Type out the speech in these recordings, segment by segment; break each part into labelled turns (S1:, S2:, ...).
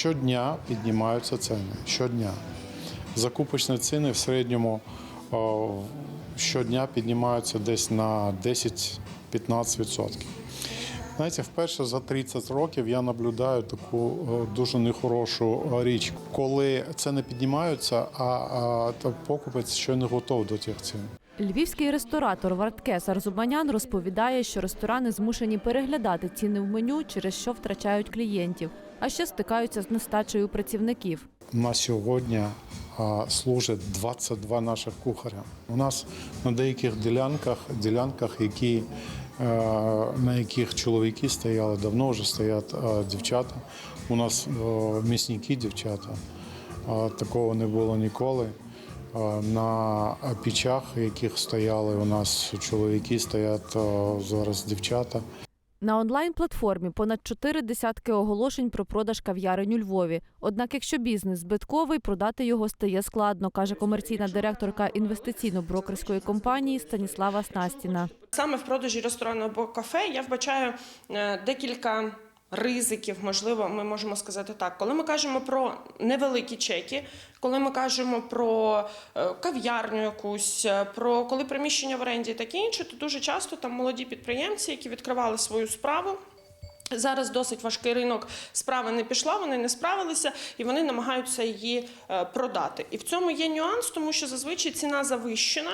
S1: щодня піднімаються ціни. Щодня. Закупочні ціни в середньому о, щодня піднімаються десь на 10-15%. Знаєте, вперше за 30 років я наблюдаю таку дуже нехорошу річ, коли ціни піднімаються, а, а покупець ще не готов до тих цін.
S2: Львівський ресторатор Варткес Арзубанян розповідає, що ресторани змушені переглядати ціни в меню, через що втрачають клієнтів, а ще стикаються з нестачею працівників.
S1: На сьогодні служить 22 наших кухаря. У нас на деяких ділянках, ділянках, які, е, на яких чоловіки стояли, давно вже стоять дівчата. У нас е, місники дівчата. Такого не було ніколи. На пічах, яких стояли у нас чоловіки, стоять зараз дівчата.
S2: На онлайн-платформі понад чотири десятки оголошень про продаж кав'ярень у Львові. Однак, якщо бізнес збитковий, продати його стає складно, каже комерційна директорка інвестиційно-брокерської компанії Станіслава Снастіна.
S3: Саме в продажі ресторану або кафе я вбачаю е, декілька ризиків, можливо, ми можемо сказати так. Коли ми кажемо про невеликі чеки, коли ми кажемо про е, кав'ярню якусь, е, про коли приміщення в оренді таке інше, то дуже часто там молоді підприємці, які відкривали свою справу. Зараз досить важкий ринок, справа не пішла, вони не справилися і вони намагаються її е, продати. І в цьому є нюанс, тому що зазвичай ціна завищена.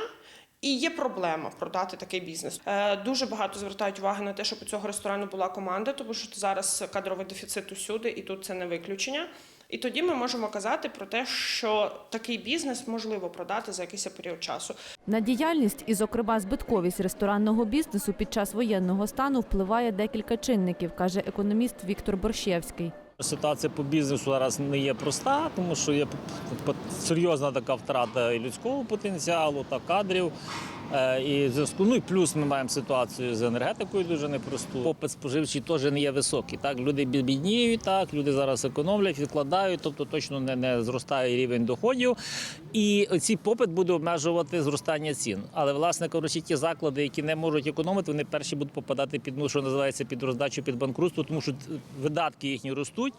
S3: І є проблема продати такий бізнес. Е, Дуже багато звертають уваги на те, щоб у цього ресторану була команда, тому що зараз кадровий дефіцит усюди, і тут це не виключення. І тоді ми можемо казати про те, що такий бізнес можливо продати за якийсь період часу.
S2: На діяльність і, зокрема, збитковість ресторанного бізнесу під час воєнного стану впливає декілька чинників, каже економіст Віктор Борщевський.
S4: Ситуація по бізнесу зараз не є проста, тому що є серйозна така втрата і людського потенціалу та кадрів. Е, І зв'язку, ну і плюс ми маємо ситуацію з енергетикою дуже непросту. Попит споживчий теж не є високий. Так, люди бідніють, так, люди зараз економлять, відкладають, тобто точно не, не зростає рівень доходів. І цей попит буде обмежувати зростання цін. Але, власне кажучи, ті заклади, які не можуть економити, вони перші будуть попадати під ну, що називається під роздачу, під банкрутство, тому що видатки їхні ростуть,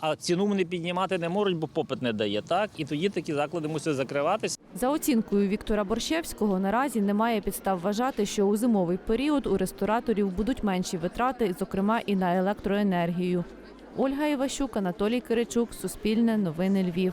S4: а ціну вони піднімати не можуть, бо попит не дає. Так і тоді такі заклади мусять закриватися.
S2: За оцінкою Віктора Борщевського, наразі немає підстав вважати, що у зимовий період у рестораторів будуть менші витрати, зокрема і на електроенергію. Ольга Іващук, Анатолій Киричук, Суспільне, Новини Львів.